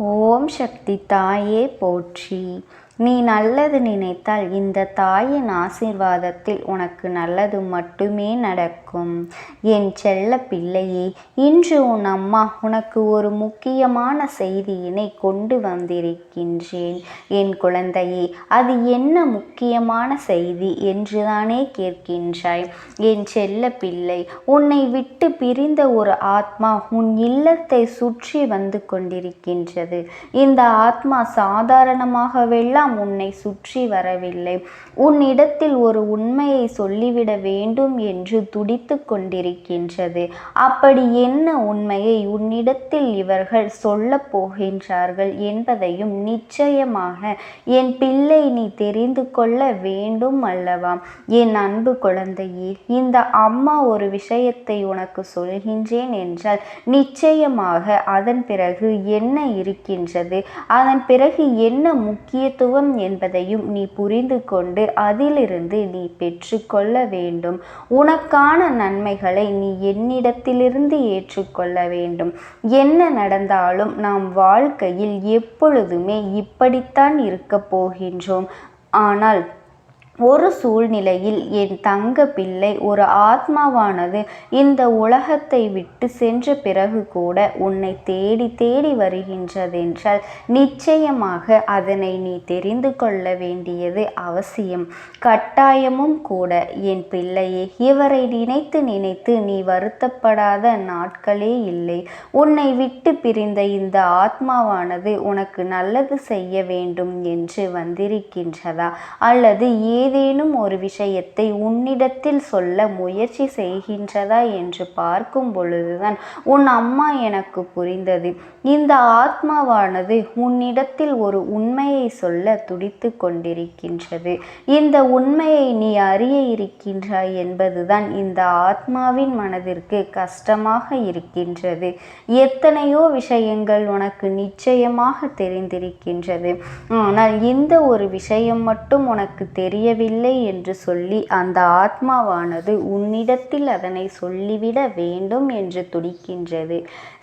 ஓம் சக்தி தாயே போற்றி. நீ நல்லது நினைத்தால் இந்த தாயின் ஆசீர்வாதத்தில் உனக்கு நல்லது மட்டுமே நடக்கும். என் செல்ல பிள்ளையே இன்று உன் அம்மா உனக்கு ஒரு முக்கியமான செய்தியினை கொண்டு வந்திருக்கின்றேன். என் குழந்தையே அது என்ன முக்கியமான செய்தி என்றுதானே கேட்கின்றாய். என் செல்ல பிள்ளை உன்னை விட்டு பிரிந்த ஒரு ஆத்மா உன் இல்லத்தை சுற்றி வந்து கொண்டிருக்கின்றது. இந்த ஆத்மா எல்லாம் உன்னை சுற்றி வரவில்லை. உன்னிடத்தில் ஒரு உண்மையை சொல்லிவிட வேண்டும் என்று துடித்து கொண்டிருக்கின்றது. அப்படி என்ன உண்மையை உன்னிடத்தில் இவர்கள் சொல்லப் போகின்றார்கள் என்பதையும் நிச்சயமாக என் பிள்ளை நீ தெரிந்து கொள்ள வேண்டும் அல்லவா? என் அன்பு குழந்தையே இந்த அம்மா ஒரு விஷயத்தை உனக்கு சொல்கின்றேன் என்றால் நிச்சயமாக அதன் பிறகு என்ன இருக்கின்றது? அதன் பிறகு என்ன முக்கியத்துவம் என்பதையும் நீ புரிந்து கொண்டு அதிலிருந்து நீ பெற்றுக்கொள்ள வேண்டும். உனக்கான நன்மைகளை நீ என்னிடத்திலிருந்து ஏற்றுக்கொள்ள வேண்டும். என்ன நடந்தாலும் நாம் வாழ்க்கையில் எப்பொழுதுமே இப்படித்தான் இருக்கப் போகின்றோம். ஆனால் ஒரு சூழ்நிலையில் என் தங்க பிள்ளை ஒரு ஆத்மாவானது இந்த உலகத்தை விட்டு சென்ற பிறகு கூட உன்னை தேடி தேடி வருகின்றதென்றால் நிச்சயமாக அதனை நீ தெரிந்து கொள்ள வேண்டியது அவசியம். கட்டாயமும் கூட என் பிள்ளையே இவரை நினைத்து நினைத்து நீ வருத்தப்படாத நாட்களே இல்லை. உன்னை விட்டு பிரிந்த இந்த ஆத்மாவானது உனக்கு நல்லது செய்ய வேண்டும் என்று வந்திருக்கின்றதா? அல்லது ஏ ஏதேனும் ஒரு விஷயத்தை உன்னிடத்தில் சொல்ல முயற்சி செய்கின்றதா என்று பார்க்கும் பொழுதுதான் உன் அம்மா எனக்கு புரிந்தது. இந்த ஆத்மாவானது உன்னிடத்தில் ஒரு உண்மையை சொல்ல துடித்து கொண்டிருக்கின்றது. இந்த உண்மையை நீ அறிய இருக்கின்றாய் என்பதுதான் இந்த ஆத்மாவின் மனதிற்கு கஷ்டமாக இருக்கின்றது. எத்தனையோ விஷயங்கள் உனக்கு நிச்சயமாக தெரிந்திருக்கின்றது. ஆனால் இந்த ஒரு விஷயம் மட்டும் உனக்கு தெரிய முடியவில்லை என்று சொல்லி அந்த ஆத்மாவானது உன்னிடத்தில் அதனை சொல்லிவிட வேண்டும் என்று துடிக்கின்றது.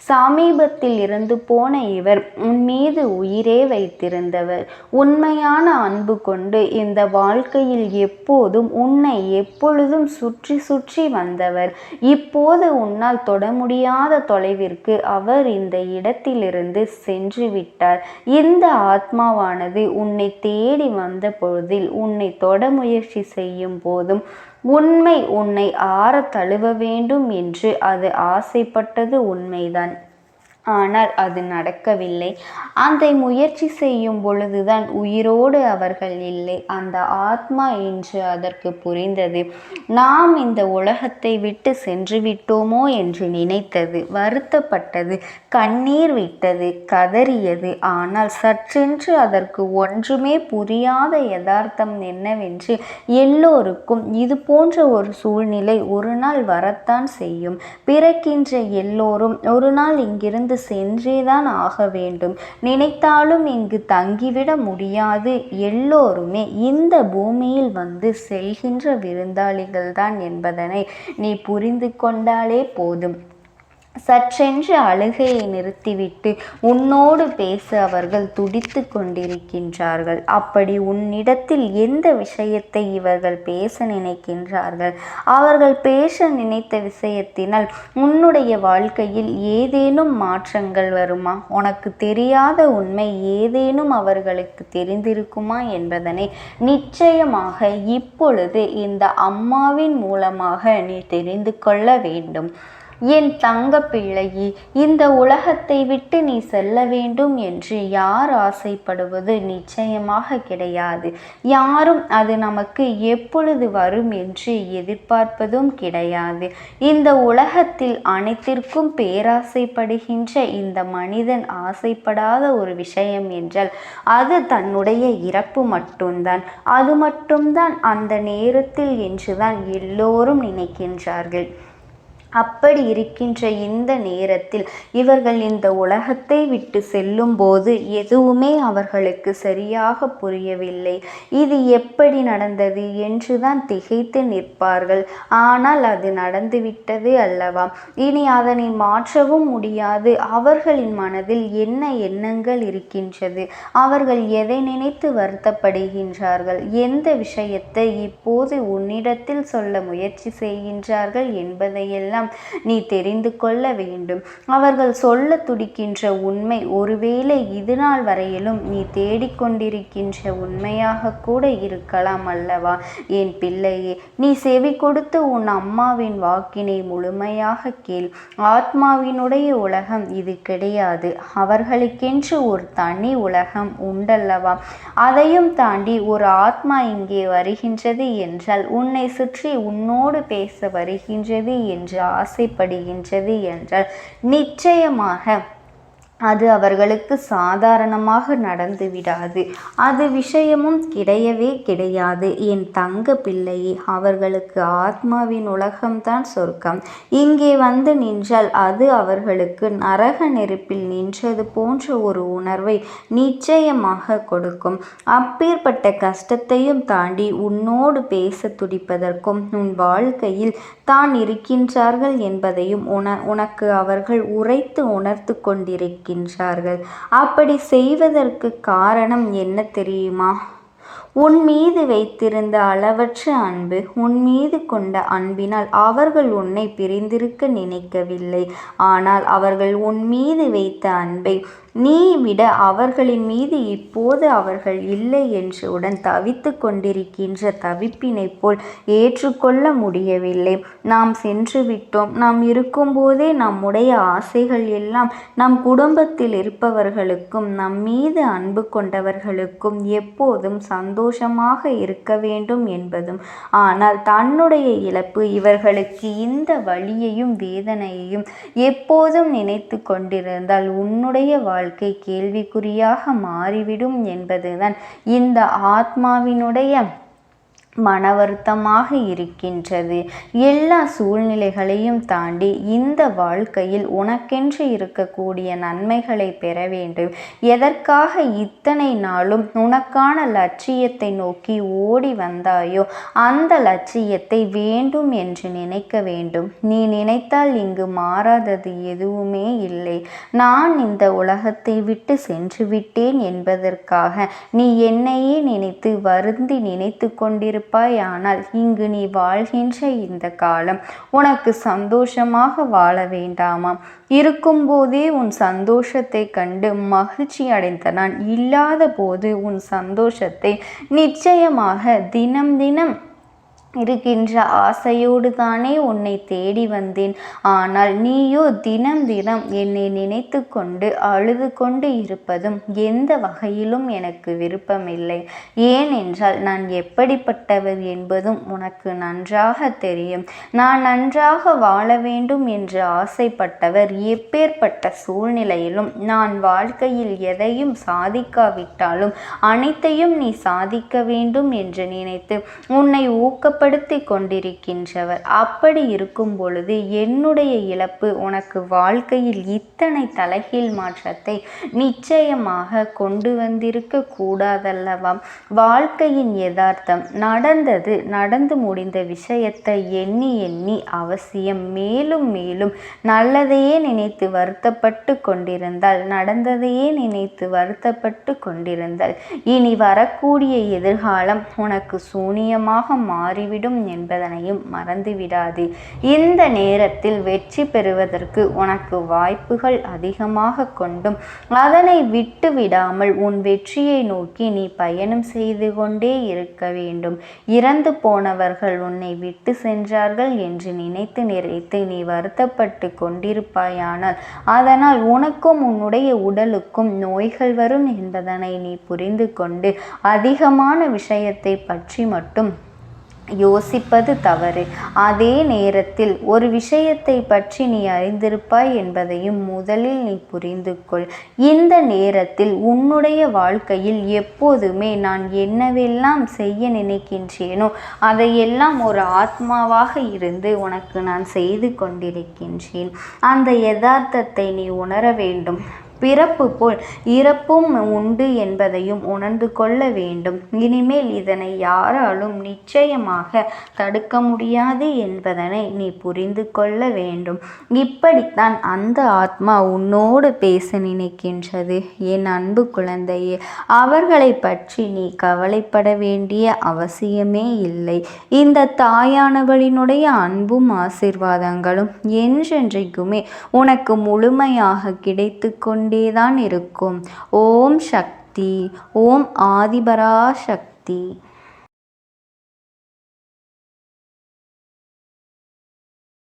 சமீபத்தில் இருந்து போன இவர் உன் மீது உயிரே வைத்திருந்தவர். உண்மையான அன்பு கொண்டு இந்த வாழ்க்கையில் எப்போதும் உன்னை எப்பொழுதும் சுற்றி சுற்றி வந்தவர். இப்போது உன்னால் தொட முடியாத தொலைவிற்கு அவர் இந்த இடத்திலிருந்து சென்று விட்டார் இந்த ஆத்மாவானது உன்னை தேடி வந்த பொழுதில் உன்னை தொட முயற்சி செய்யும் போதும் உண்மை உன்னை ஆற தழுவ வேண்டும் என்று அது ஆசைப்பட்டது உண்மைதான். ஆனால் அது நடக்கவில்லை. அந்த முயற்சி செய்யும் பொழுதுதான் உயிரோடு அவர்கள் இல்லை. அந்த ஆத்மா என்று அதற்கு புரிந்தது. நாம் இந்த உலகத்தை விட்டு சென்று விட்டோமோ என்று நினைத்தது. வருத்தப்பட்டது. கண்ணீர் விட்டது. கதறியது. ஆனால் சற்றென்று அதற்கு ஒன்றுமே புரியாத யதார்த்தம் என்னவென்று எல்லோருக்கும் இது போன்ற ஒரு சூழ்நிலை ஒரு நாள் வரத்தான் செய்யும். பிறக்கின்ற எல்லோரும் ஒரு நாள் இங்கிருந்து இங்கிருந்து சென்றேதான் ஆக வேண்டும். நினைத்தாலும் இங்கு தங்கிவிட முடியாது. எல்லோருமே இந்த பூமியில் வந்து செல்கின்ற விருந்தாளிகள் தான் என்பதனை நீ புரிந்து கொண்டாலே போதும். சற்றென்று அழுகையை நிறுத்திவிட்டு உன்னோடு பேச அவர்கள் துடித்து கொண்டிருக்கின்றார்கள். அப்படி உன்னிடத்தில் எந்த விஷயத்தை இவர்கள் பேச நினைக்கின்றார்கள்? அவர்கள் பேச நினைத்த விஷயத்தினால் உன்னுடைய வாழ்க்கையில் ஏதேனும் மாற்றங்கள் வருமா? உனக்கு தெரியாத உண்மை ஏதேனும் அவர்களுக்கு தெரிந்திருக்குமா என்பதனை நிச்சயமாக இப்பொழுது இந்த அம்மாவின் மூலமாக நீ தெரிந்து கொள்ள வேண்டும். என் தங்க பிள்ளையே இந்த உலகத்தை விட்டு நீ செல்ல வேண்டும் என்று யார் ஆசைப்படுவது நிச்சயமாக கிடையாது. யாரும் அது நமக்கு எப்பொழுது வரும் என்று எதிர்பார்ப்பதும் கிடையாது. இந்த உலகத்தில் அனைத்திற்கும் பேராசைப்படுகின்ற இந்த மனிதன் ஆசைப்படாத ஒரு விஷயம் என்றால் அது தன்னுடைய இறப்பு மட்டும்தான். அது மட்டும்தான் அந்த நேரத்தில் என்றுதான் எல்லோரும் நினைக்கின்றார்கள். அப்படி இருக்கின்ற இந்த நேரத்தில் இவர்கள் இந்த உலகத்தை விட்டு செல்லும்போது எதுவுமே அவர்களுக்கு சரியாக புரியவில்லை. இது எப்படி நடந்தது என்றுதான் திகைத்து நிற்பார்கள். ஆனால் அது நடந்துவிட்டது அல்லவா? இனி அதனை மாற்றவும் முடியாது. அவர்களின் மனதில் என்ன எண்ணங்கள் இருக்கின்றது? அவர்கள் எதை நினைத்து வருத்தப்படுகின்றார்கள்? எந்த விஷயத்தை இப்போது உன்னிடத்தில் சொல்ல முயற்சி செய்கின்றார்கள் என்பதையெல்லாம் எல்லாம் நீ தெரிந்து கொள்ள வேண்டும். அவர்கள் சொல்ல துடிக்கின்ற உண்மை ஒருவேளை இது நாள் வரையிலும் நீ தேடிக்கொண்டிருக்கின்ற உண்மையாக கூட இருக்கலாம் அல்லவா? என் பிள்ளையே நீ செவி கொடுத்து உன் அம்மாவின் வாக்கினை முழுமையாக கேள். ஆத்மாவினுடைய உலகம் இது கிடையாது. அவர்களுக்கென்று ஒரு தனி உலகம் உண்டல்லவா? அதையும் தாண்டி ஒரு ஆத்மா இங்கே வருகின்றது என்றால் உன்னை சுற்றி உன்னோடு பேச வருகின்றது என்றால் ஆசைப்படுகின்றது என்றால் நிச்சயமாக அது அவர்களுக்கு சாதாரணமாக நடந்து விடாது. அது விஷயமும் கிடையவே கிடையாது. என் தங்க பிள்ளையே அவர்களுக்கு ஆத்மாவின் உலகம்தான் சொர்க்கம். இங்கே வந்து நின்றால் அது அவர்களுக்கு நரக நெருப்பில் நின்றது போன்ற ஒரு உணர்வை நிச்சயமாக கொடுக்கும். அப்பேற்பட்ட கஷ்டத்தையும் தாண்டி உன்னோடு பேச துடிப்பதற்கும் உன் வாழ்க்கையில் தான் இருக்கின்றார்கள் என்பதையும் உன உனக்கு அவர்கள் உரைத்து உணர்த்து கொண்டிருக்க இருக்கின்றார்கள் அப்படி செய்வதற்கு காரணம் என்ன தெரியுமா? உன் மீது வைத்திருந்த அளவற்ற அன்பு உன் மீது கொண்ட அன்பினால் அவர்கள் உன்னை பிரிந்திருக்க நினைக்கவில்லை. ஆனால் அவர்கள் உன் மீது வைத்த அன்பை நீ விட அவர்களின் மீது இப்போது அவர்கள் இல்லை என்றுடன் தவித்து கொண்டிருக்கின்ற தவிப்பினைப் போல் ஏற்றுக்கொள்ள முடியவில்லை. நாம் சென்று விட்டோம். நாம் இருக்கும்போதே நம்முடைய ஆசைகள் எல்லாம் நம் குடும்பத்தில் இருப்பவர்களுக்கும் நம் மீது அன்பு கொண்டவர்களுக்கும் எப்போதும் சந்தோஷமாக இருக்க வேண்டும் என்பதும் ஆனால் தன்னுடைய இழப்பு இவர்களுக்கு இந்த வழியையும் வேதனையையும் எப்போதும் நினைத்து கொண்டிருந்தால் உன்னுடைய வாழ் வாழ்க்கை கேள்விக்குறியாக மாறிவிடும் என்பதுதான். இந்த ஆத்மாவினுடைய மன வருத்தமாக இருக்கின்றது. எல்லா சூழ்நிலைகளையும் தாண்டி இந்த வாழ்க்கையில் உனக்கென்று இருக்கக்கூடிய நன்மைகளை பெற வேண்டும். எதற்காக இத்தனை நாளும் உனக்கான லட்சியத்தை நோக்கி ஓடி வந்தாயோ அந்த லட்சியத்தை வேண்டும் என்று நினைக்க வேண்டும். நீ நினைத்தால் இங்கு மாறாதது எதுவுமே இல்லை. நான் இந்த உலகத்தை விட்டு சென்று விட்டேன் என்பதற்காக நீ என்னையே நினைத்து வருந்தி நினைத்து கொண்டிருப்ப இருப்பாயானால் இங்கு நீ வாழ்கின்ற இந்த காலம் உனக்கு சந்தோஷமாக வாழ வேண்டாமா இருக்கும்போதே உன் சந்தோஷத்தை கண்டு மகிழ்ச்சி அடைந்த நான் இல்லாத போது உன் சந்தோஷத்தை நிச்சயமாக தினம் தினம் இருக்கின்ற ஆசையோடு தானே உன்னை தேடி வந்தேன். ஆனால் நீயோ தினம் தினம் என்னை நினைத்து கொண்டு அழுது கொண்டு இருப்பதும் எந்த வகையிலும் எனக்கு விருப்பமில்லை. ஏனென்றால் நான் எப்படிப்பட்டவர் என்பதும் உனக்கு நன்றாக தெரியும். நான் நன்றாக வாழ வேண்டும் என்று ஆசைப்பட்டவர் எப்பேற்பட்ட சூழ்நிலையிலும் நான் வாழ்க்கையில் எதையும் சாதிக்காவிட்டாலும் அனைத்தையும் நீ சாதிக்க வேண்டும் என்று நினைத்து உன்னை ஊக்கப்ப ஏற்படுத்தி கொண்டிருக்கின்றவர். அப்படி இருக்கும் பொழுது என்னுடைய இழப்பு உனக்கு வாழ்க்கையில் இத்தனை தலைகீழ் மாற்றத்தை நிச்சயமாக கொண்டு வந்திருக்க கூடாதல்லவா? வாழ்க்கையின் யதார்த்தம் நடந்தது நடந்து முடிந்த விஷயத்தை எண்ணி எண்ணி அவசியம் மேலும் மேலும் நல்லதையே நினைத்து வருத்தப்பட்டு கொண்டிருந்தால் நடந்ததையே நினைத்து வருத்தப்பட்டு கொண்டிருந்தால் இனி வரக்கூடிய எதிர்காலம் உனக்கு சூனியமாக மாறிவிடும். போய்விடும் என்பதனையும் மறந்துவிடாது. இந்த நேரத்தில் வெற்றி பெறுவதற்கு உனக்கு வாய்ப்புகள் அதிகமாக கொண்டும் அதனை விட்டு விடாமல் உன் வெற்றியை நோக்கி நீ பயணம் செய்து கொண்டே இருக்க வேண்டும். இறந்து போனவர்கள் உன்னை விட்டு சென்றார்கள் என்று நினைத்து நிறைத்து நீ வருத்தப்பட்டு கொண்டிருப்பாயானால் அதனால் உனக்கும் உன்னுடைய உடலுக்கும் நோய்கள் வரும் என்பதனை நீ புரிந்து கொண்டு அதிகமான விஷயத்தை பற்றி மட்டும் யோசிப்பது தவறு. அதே நேரத்தில் ஒரு விஷயத்தை பற்றி நீ அறிந்திருப்பாய் என்பதையும் முதலில் நீ புரிந்து கொள் இந்த நேரத்தில் உன்னுடைய வாழ்க்கையில் எப்போதுமே நான் என்னவெல்லாம் செய்ய நினைக்கின்றேனோ அதையெல்லாம் ஒரு ஆத்மாவாக இருந்து உனக்கு நான் செய்து கொண்டிருக்கின்றேன். அந்த யதார்த்தத்தை நீ உணர வேண்டும். பிறப்பு போல் இறப்பும் உண்டு என்பதையும் உணர்ந்து கொள்ள வேண்டும். இனிமேல் இதனை யாராலும் நிச்சயமாக தடுக்க முடியாது என்பதனை நீ புரிந்து கொள்ள வேண்டும். இப்படித்தான் அந்த ஆத்மா உன்னோடு பேச நினைக்கின்றது. என் அன்பு குழந்தையே அவர்களை பற்றி நீ கவலைப்பட வேண்டிய அவசியமே இல்லை. இந்த தாயானவளினுடைய அன்பும் ஆசிர்வாதங்களும் என்றென்றைக்குமே உனக்கு முழுமையாக கிடைத்து கொண்டு கொண்டேதான் இருக்கும். ஓம் சக்தி ஓம் ஆதிபரா சக்தி